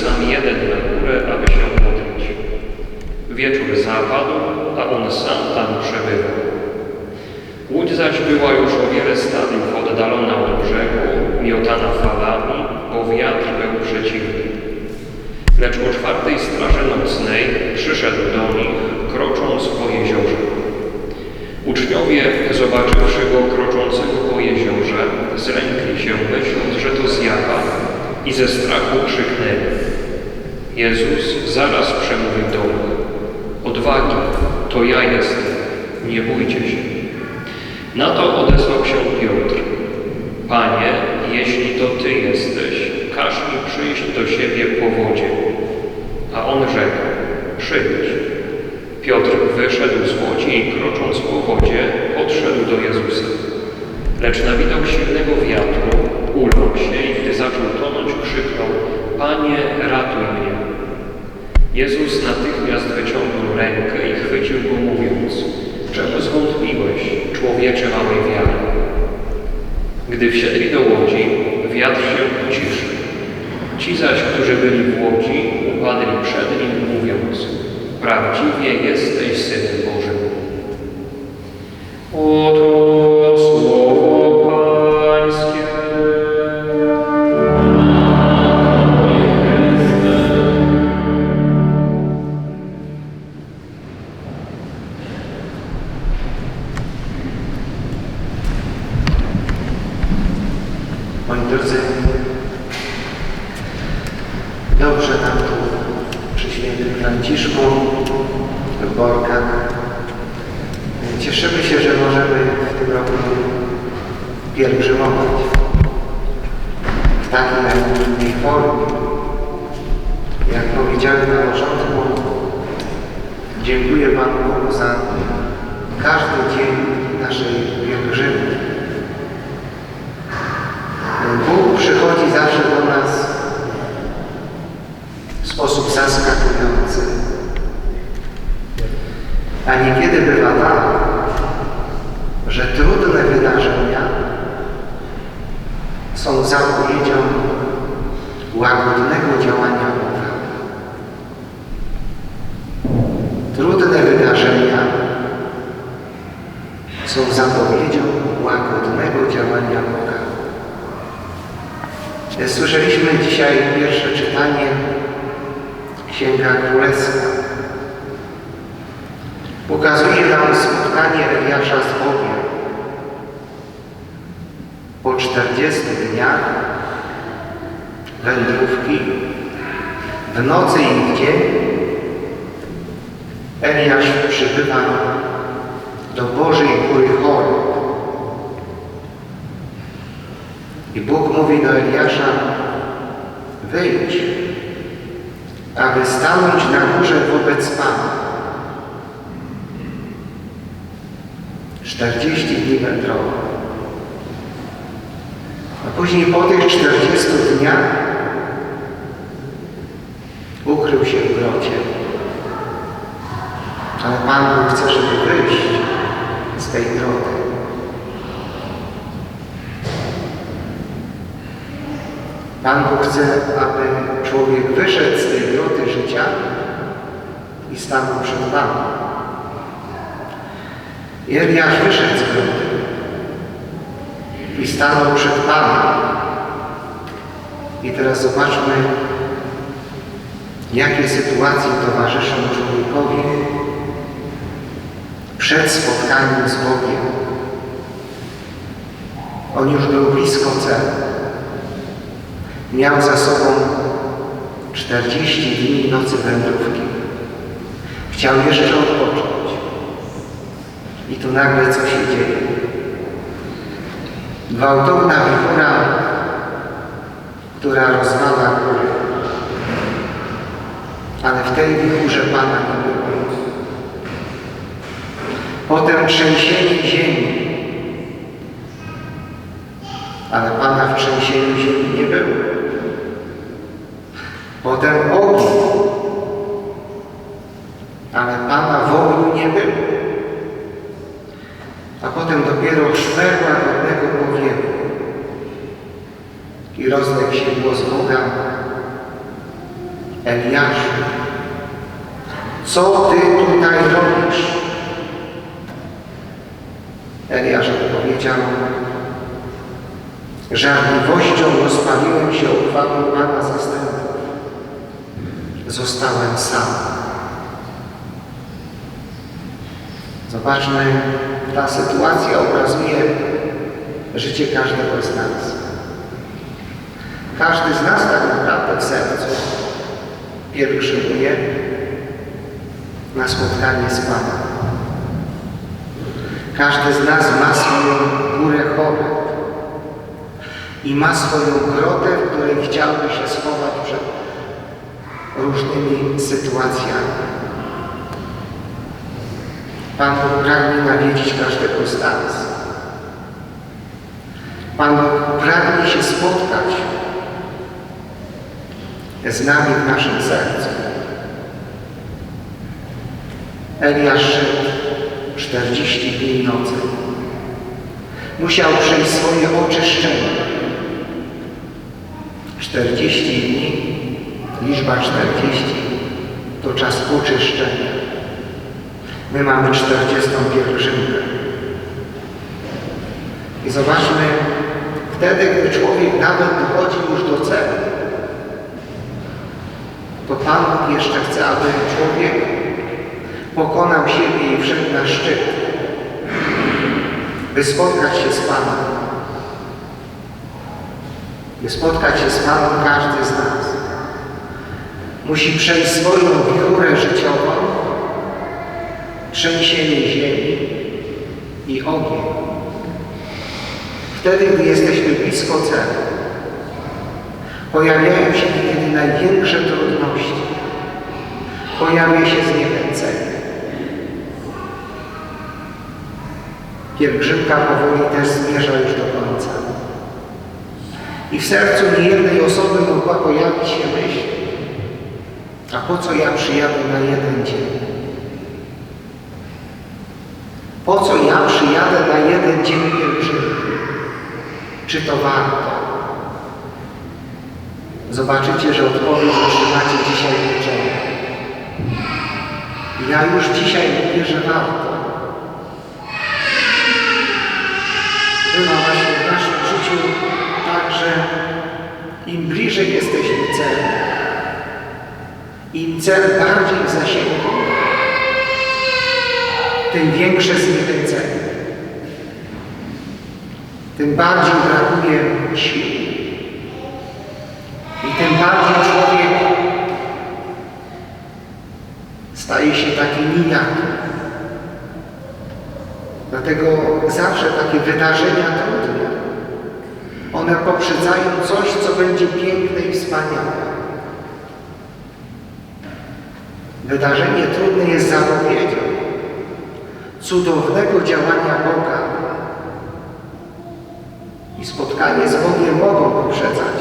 sam jeden na górę, aby się modlić. Wieczór zapadł, a on sam tam przebywał. Łódź zaś była już o wiele stadiów oddalona od brzegu, miotana falami, bo wiatr był przeciwny. Lecz o czwartej straży nocnej przyszedł do nich, krocząc po jeziorze. Uczniowie, zobaczywszy go kroczącego po jeziorze, zlękli się, myśląc, że to zjawa i ze strachu krzyknęli. Jezus zaraz przemówił do nich. Odwagi, to ja jestem, nie bójcie się. Na to odezwał się Piotr. Panie, jeśli to Ty jesteś, każ mi przyjść do siebie po wodzie. A on rzekł, przyjdź. Piotr wyszedł z łodzi i krocząc po wodzie, podszedł do Jezusa. Lecz na widok silnego wiatru ulął się i gdy zaczął tonąć, krzyknął, Panie, ratuj mnie. Jezus natychmiast wyciągnął rękę i chwycił go, mówiąc, czemu zwątpiłeś, człowiecze małej wiary? Gdy wsiedli do łodzi, wiatr się uciszył. Ci zaś, którzy byli w łodzi, upadli przed nim, mówiąc, prawdziwie jesteś Synem Bożym. Oto tu przy świętym Franciszku, w Borkach. Cieszymy się, że możemy w tym roku pielgrzymować w takiej, a formie. Jak powiedziałem na początku, dziękuję Panu Bogu za każdy dzień naszej pielgrzymki. Bóg przychodzi zawsze do nas sposób zaskakujący. A niekiedy bywa tak, że trudne wydarzenia są zapowiedzią łagodnego działania Boga. Trudne wydarzenia są zapowiedzią łagodnego działania Boga. Słyszeliśmy dzisiaj pierwsze czytanie Księga Królewska. Pokazuje nam spotkanie Eliasza z Bogiem. Po 40 dniach wędrówki w nocy i w dzień Eliasz przybywa do Bożej Góry Chory. I Bóg mówi do Eliasza, wyjdź, aby stanąć na górze wobec Pana. 40 dni wędrowy. A później po tych 40 dniach ukrył się w grocie. Ale Pan Bóg chce, żeby wyjść z tej groty. Pan Bóg chce, aby człowiek wyszedł z tej groty życia i stanął przed Panem. Eliasz wyszedł z groty i stanął przed Panem. I teraz zobaczmy, jakie sytuacje towarzyszą człowiekowi przed spotkaniem z Bogiem. On już był blisko celu. Miał za sobą 40 dni nocy wędrówki. Chciał jeszcze odpocząć. I tu nagle co się dzieje? Gwałtowna wichura, która rozwala góry. Ale w tej wichurze Pana nie było. Potem trzęsienie ziemi. Ale Pana w trzęsieniu ziemi nie było. Potem ogień. Ale Pana w ogniu nie było. A potem dopiero szmer łagodnego powiewu. I rozległ się głos Boga. Eliaszu, co ty tutaj robisz? Eliasz odpowiedział, żarliwością rozpaliłem się uchwałą Pana zastępów. Zostałem sam. Zobaczmy, ta sytuacja obrazuje życie każdego z nas. Każdy z nas tak naprawdę w sercu pielgrzymuje na spotkanie z Panem. Każdy z nas ma swoją górę chorób i ma swoją grotę, w której chciałby się schować przed różnymi sytuacjami. Pan Bóg pragnie nawiedzić każdego z nas. Pan Bóg pragnie się spotkać z nami w naszym sercu. Eliasz szedł 40 dni i nocy. Musiał przejść swoje oczyszczenie. 40 dni, liczba 40 to czas oczyszczenia. My mamy 40 pielgrzymkę. I zobaczmy, wtedy, gdy człowiek nawet dochodzi już do celu, to Pan jeszcze chce, aby człowiek pokonał siebie i wszedł na szczyt, by spotkać się z Panem. By spotkać się z Panem każdy z nas. Musi przejść swoją wichurę życiową, trzęsienie ziemi i ogień. Wtedy, gdy jesteśmy blisko celu, pojawiają się niekiedy największe trudności. Pojawia się zniechęcenie. Pielgrzymka powoli też zmierza już do końca. I w sercu niejednej osoby mogła pojawić się myśl, a po co ja przyjadę na jeden dzień? Po co ja przyjadę na jeden dzień pielgrzymki? Czy to warto? Zobaczycie, że odpowiedź otrzymacie dzisiaj wieczorem. Ja już dzisiaj mówię, że warto. Bywa właśnie w naszym życiu tak, że im bliżej jesteśmy celu, im cel bardziej w zasięgu, tym większe zniechęcenie. Tym bardziej brakuje sił. I tym bardziej człowiek staje się taki nijaki. Dlatego zawsze takie wydarzenia trudne, one poprzedzają coś, co będzie piękne i wspaniałe. Wydarzenie trudne jest zapowiedzią cudownego działania Boga. I spotkanie z Bogiem mogą poprzedzać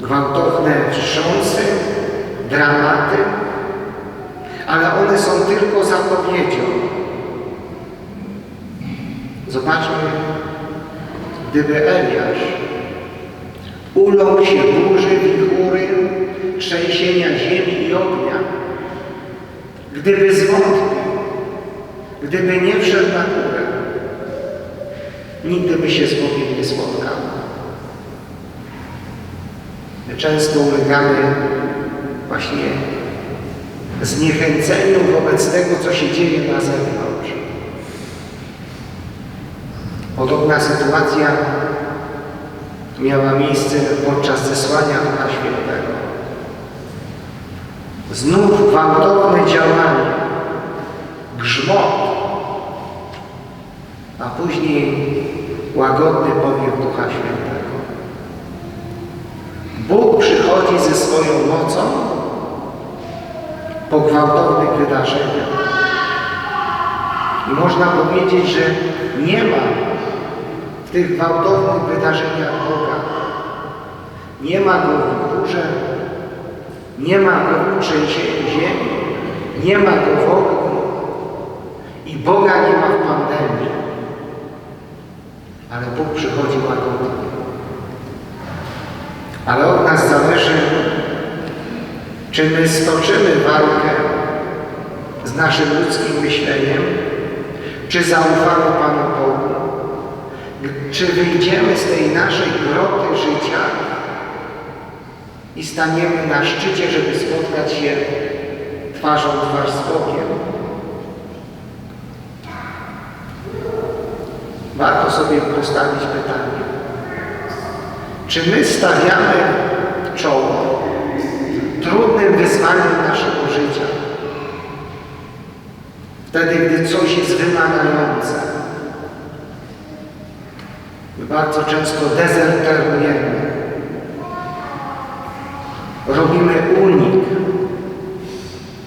gwałtowne wstrząsy, dramaty, ale one są tylko zapowiedzią. Zobaczmy, gdyby Eliasz uląkł się burzy, wichury, trzęsienia ziemi i ognia, gdyby zwątpił, gdyby nie wszedł na górę, nigdy by się z Bogiem nie spotkał. My często ulegamy właśnie zniechęceniu wobec tego, co się dzieje na zewnątrz. Podobna sytuacja miała miejsce podczas zesłania Świętego. Znów gwałtowne działanie, grzmot, a później łagodny powiew Ducha Świętego. Bóg przychodzi ze swoją mocą po gwałtownych wydarzeniach. I można powiedzieć, że nie ma w tych gwałtownych wydarzeniach Boga. Nie ma Go w górze, nie ma Go w trzęsieniu ziemi, nie ma Go w ogniu i Boga nie ma w pandemii. Ale Bóg przychodzi łagodnie. Ale od nas zależy, Czy my stoczymy walkę z naszym ludzkim myśleniem? Czy zaufamy Panu Bogu? Czy wyjdziemy z tej naszej groty życia i staniemy na szczycie, żeby spotkać się twarzą twarz z Bogiem? Warto sobie postawić pytanie. Czy my stawiamy czoło trudnym wyzwaniom naszego życia? Wtedy, gdy coś jest wymagające. My bardzo często dezerterujemy. Robimy unik.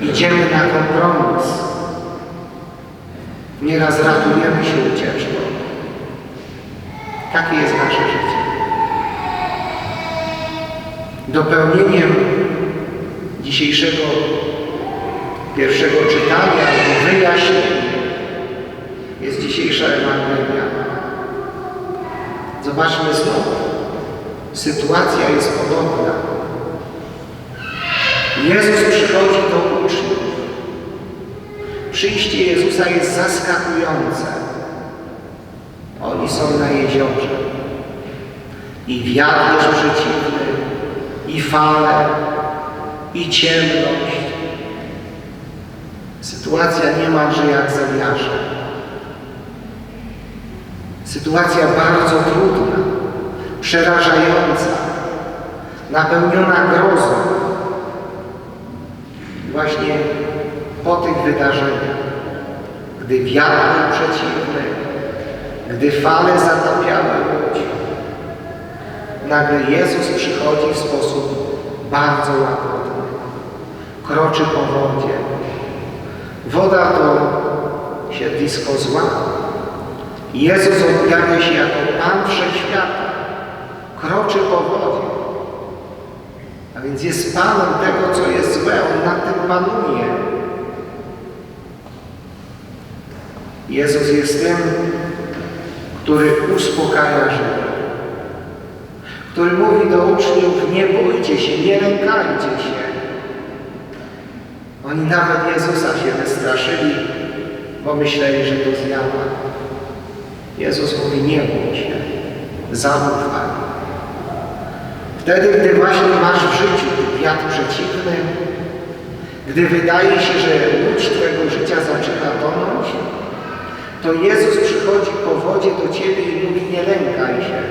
Idziemy na kompromis. Nieraz ratujemy się ucieczką. Takie jest nasze życie. Dopełnieniem dzisiejszego pierwszego czytania albo wyjaśnieniem jest dzisiejsza Ewangelia. Zobaczmy znowu. Sytuacja jest podobna. Jezus przychodzi do uczniów. Przyjście Jezusa jest zaskakujące. Oni są na jeziorze. I wiatr jest przeciwny, i fale, i ciemność. Sytuacja niemalże jak zamiarze. Sytuacja bardzo trudna, przerażająca, napełniona grozą. Właśnie po tych wydarzeniach, gdy wiatr był przeciwny, gdy fale zatapiały łódź, nagle Jezus przychodzi w sposób bardzo łagodny. Kroczy po wodzie. Woda to siedlisko zła. Jezus objawia się jako Pan Wszechświata. Kroczy po wodzie. Więc jest Panem tego, co jest złe. On nad tym panuje. Jezus jest tym, który uspokaja życie. Który mówi do uczniów, nie bójcie się, nie lękajcie się. Oni nawet Jezusa się wystraszyli, bo myśleli, że to zjawa. Jezus mówi, nie bój się, zaufaj. Wtedy, gdy właśnie masz w życiu wiatr przeciwny, gdy wydaje się, że łódź Twojego życia zaczyna tonąć, to Jezus przychodzi po wodzie do Ciebie i mówi, nie lękaj się.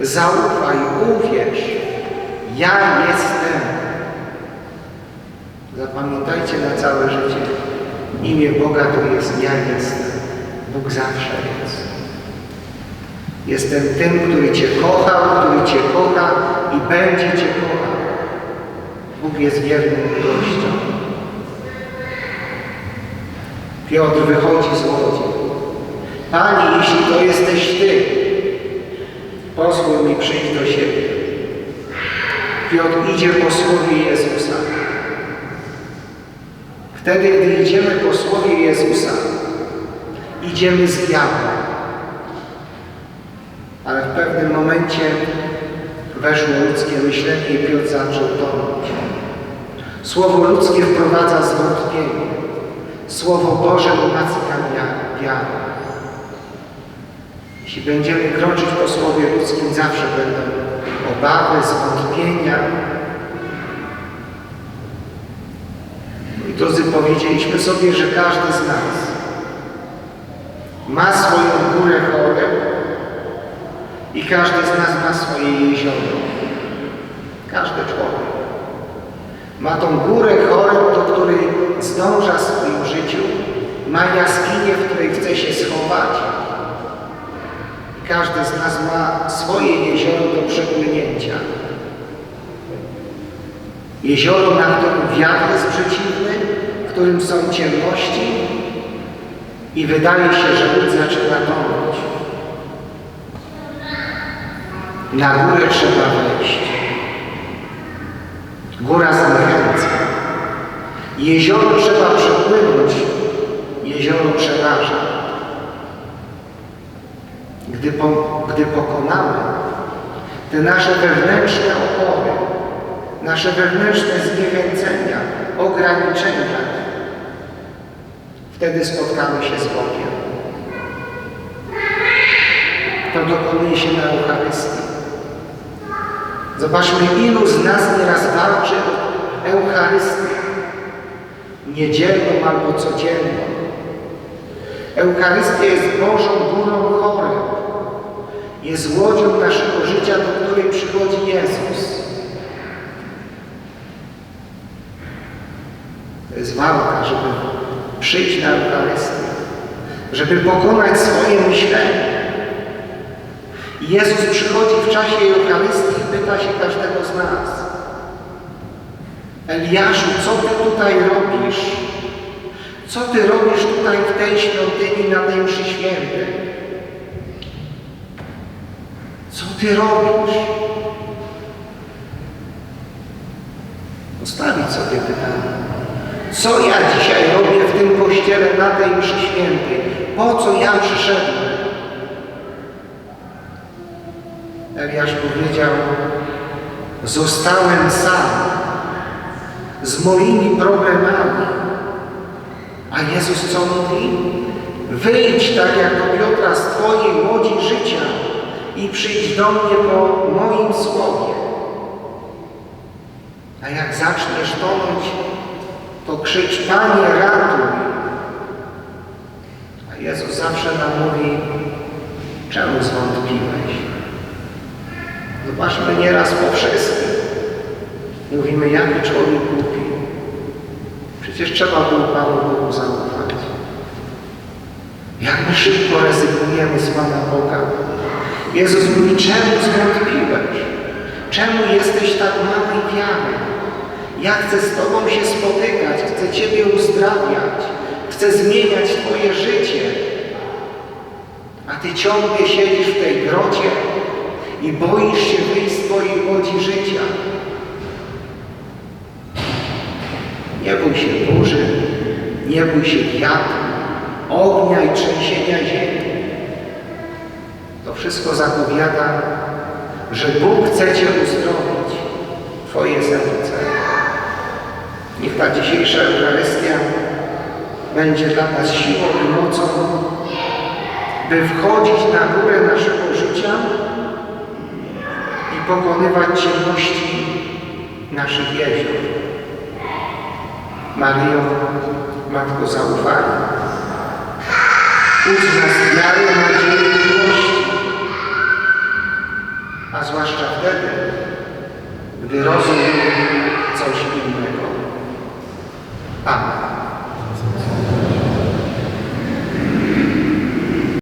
Zaufaj, uwierz, ja jestem. Zapamiętajcie na całe życie. Imię Boga to jest ja jestem. Bóg zawsze jest. Jestem tym, który Cię kochał, który Cię kocha i będzie Cię kochał. Bóg jest wiernym gościem. Piotr wychodzi z łodzi. Panie, jeśli to jesteś Ty, pozwól mi przyjść do siebie. Piotr idzie po słowie Jezusa. Wtedy, gdy idziemy po słowie Jezusa, idziemy z wiarą. Ale w pewnym momencie weszło ludzkie myślenie i Piotr zaczął tonąć. Słowo ludzkie wprowadza zwątpienie. Słowo Boże umacnia wiarę. Jeśli będziemy kroczyć po Słowie ludzkim, zawsze będą obawy, zwątpienia. I drodzy, powiedzieliśmy sobie, że każdy z nas ma swoją górę i każdy z nas ma swoje jezioro. Każdy człowiek. Ma tą górę chorób, do której zdąża w swoim życiu, ma jaskinię, w której chce się schować. Każdy z nas ma swoje jezioro do przepłynięcia. Jezioro, na którym wiatr jest przeciwny, w którym są ciemności i wydaje się, że łódź zaczyna tonąć. Na górę trzeba wejść. Góra zachęca. Jezioro trzeba przepłynąć. Jezioro przeraża. Gdy, po, gdy pokonamy te nasze wewnętrzne opory, nasze wewnętrzne zniechęcenia, ograniczenia, wtedy spotkamy się z Bogiem. To dokonuje się na Eucharystii. Zobaczmy, ilu z nas nieraz walczy o Eucharystię. Niedzielną albo codzienną. Eucharystia jest Bożą górą chorym. Jest łodzią naszego życia, do której przychodzi Jezus. To jest walka, żeby przyjść na Eucharystię, żeby pokonać swoje myślenie. Jezus przychodzi w czasie Eucharystii i pyta się każdego z nas. Eliaszu, co Ty tutaj robisz? Co Ty robisz tutaj w tej świątyni na tej mszy świętej? Co Ty robisz? Postawić sobie pytanie. Co ja dzisiaj robię w tym kościele na tej mszy świętej? Po co ja przyszedłem? Eliasz powiedział, zostałem sam z moimi problemami. A Jezus co mówi? Wyjdź tak jak do Piotra z Twojej łodzi życia i przyjdź do mnie po moim słowie. A jak zaczniesz tonąć, to krzycz, Panie ratuj. A Jezus zawsze nam mówi, czemu zwątpiłeś? Zobaczmy nieraz po wszystkim. Mówimy, jaki człowiek głupi. Przecież trzeba było Panu Bogu zaufać. Jak my szybko rezygnujemy z Pana Boga. Jezus mówi, czemu zwątpiłeś? Czemu jesteś tak małej wiary? Ja chcę z Tobą się spotykać, chcę Ciebie uzdrawiać, chcę zmieniać Twoje życie. A Ty ciągle siedzisz w tej grocie i boisz się wyjść z Twojej łodzi życia. Nie bój się burzy, nie bój się wiatru, ognia i trzęsienia ziemi. To wszystko zapowiada, że Bóg chce Cię uzdrowić, Twoje serce. Niech ta dzisiejsza Eucharystia będzie dla nas siłą i mocą, by wchodzić na górę naszego życia pokonywać ciemności naszych jezior. Maryjo, Matko zaufania, ucz nas wiary, nadziei i miłości, a zwłaszcza wtedy, gdy rozum coś innego.